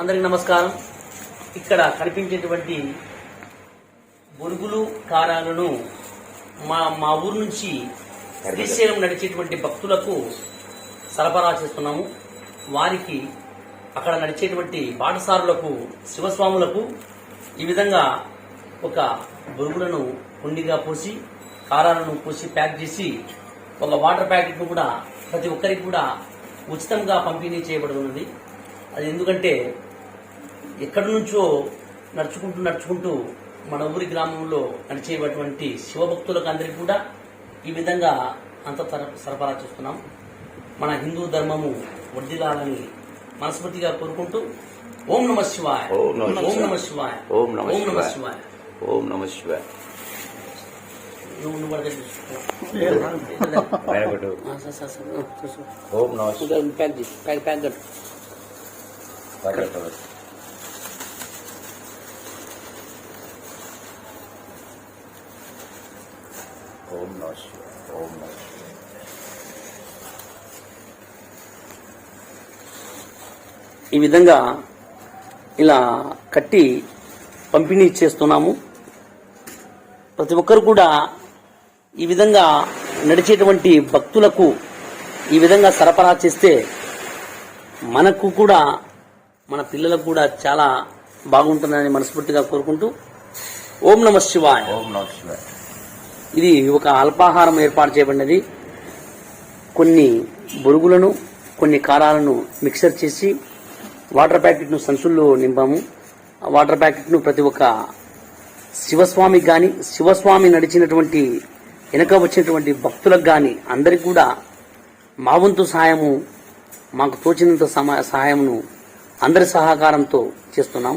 అందరికి నమస్కారం. ఇక్కడ కనిపించేటువంటి బొరుగులు కారాలను మా మా ఊరు నుంచి శ్రీశైలం నడిచేటువంటి భక్తులకు సరఫరా చేస్తున్నాము. వారికి అక్కడ నడిచేటువంటి బాటసారులకు శివస్వాములకు ఈ విధంగా ఒక బొరుగులను కుండిగా పోసి కారాలను పోసి ప్యాక్ చేసి ఒక వాటర్ ప్యాకెట్ను కూడా ప్రతి ఒక్కరికి కూడా ఉచితంగా పంపిణీ చేయబడుతున్నది అది ఎందుకంటే ఎక్కడి నుంచో నడుచుకుంటూ నడుచుకుంటూ మన ఊరి గ్రామంలో నడిచేటువంటి శివభక్తులకు అందరికీ కూడా ఈ విధంగా అంత సరఫరా చేస్తున్నాం. మన హిందూ ధర్మము వర్ధిల్లాలని మనస్ఫూర్తిగా కోరుకుంటూ ఓం నమ శివాయ. ఓం నమః ఓం నమ శివాయ. ఓం నమః శివాయ. శివాయ. ఓం నమ శివాయ. ఓం నమ ఓం నమ ఈ విధంగా ఇలా కట్టి పంపిణీ చేస్తున్నాము. ప్రతి ఒక్కరు కూడా ఈ విధంగా నడిచేటువంటి భక్తులకు ఈ విధంగా సరఫరా చేస్తే మనకు కూడా మన పిల్లలకు కూడా చాలా బాగుంటుందని మనస్ఫూర్తిగా కోరుకుంటూ ఓం నమ శివాయ. ఓం నమ శివాయ. ఇది ఒక అల్పాహారం ఏర్పాటు చేయబడినది. కొన్ని బొరుగులను కొన్ని కారాలను మిక్సర్ చేసి వాటర్ ప్యాకెట్ను సంచుల్లో నింపాము. వాటర్ ప్యాకెట్ను ప్రతి ఒక్క శివస్వామికి కానీ శివస్వామి నడిచినటువంటి వెనక వచ్చినటువంటి భక్తులకు కానీ అందరికి కూడా మా వంతు సహాయము మాకు తోచినంత సమా సహాయమును అందరి సహకారంతో చేస్తున్నాం.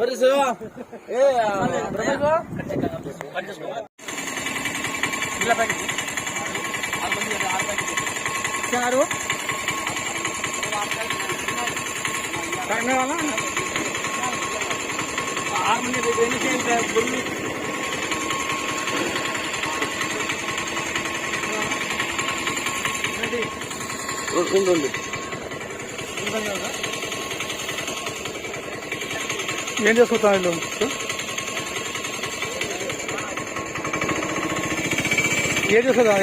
Beri Berapa? చేయండి ఏం చేసుకుంటాను వీళ్ళు? ఏం చేసుకుంటా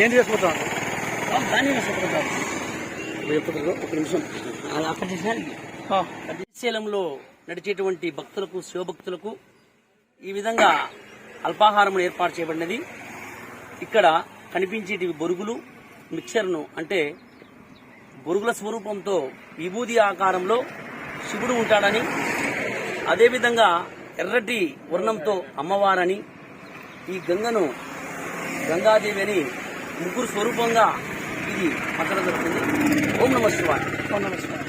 ఏం చేసుకుంటా ఒక నిమిషం. శ్రీశైలంలో నడిచేటువంటి భక్తులకు శివభక్తులకు ఈ విధంగా అల్పాహారం ఏర్పాటు చేయబడినది. ఇక్కడ కనిపించేటివి బొరుగులు మిక్చర్ను అంటే గురుగుల స్వరూపంతో విభూది ఆకారంలో శివుడు ఉంటాడని అదేవిధంగా ఎర్రటి వర్ణంతో అమ్మవారని ఈ గంగను గంగాదేవి అని ముగ్గురు స్వరూపంగా ఇది అక్కడ జరుగుతుంది. ఓం నమ శివాయ. ఓం నమ శివాయ.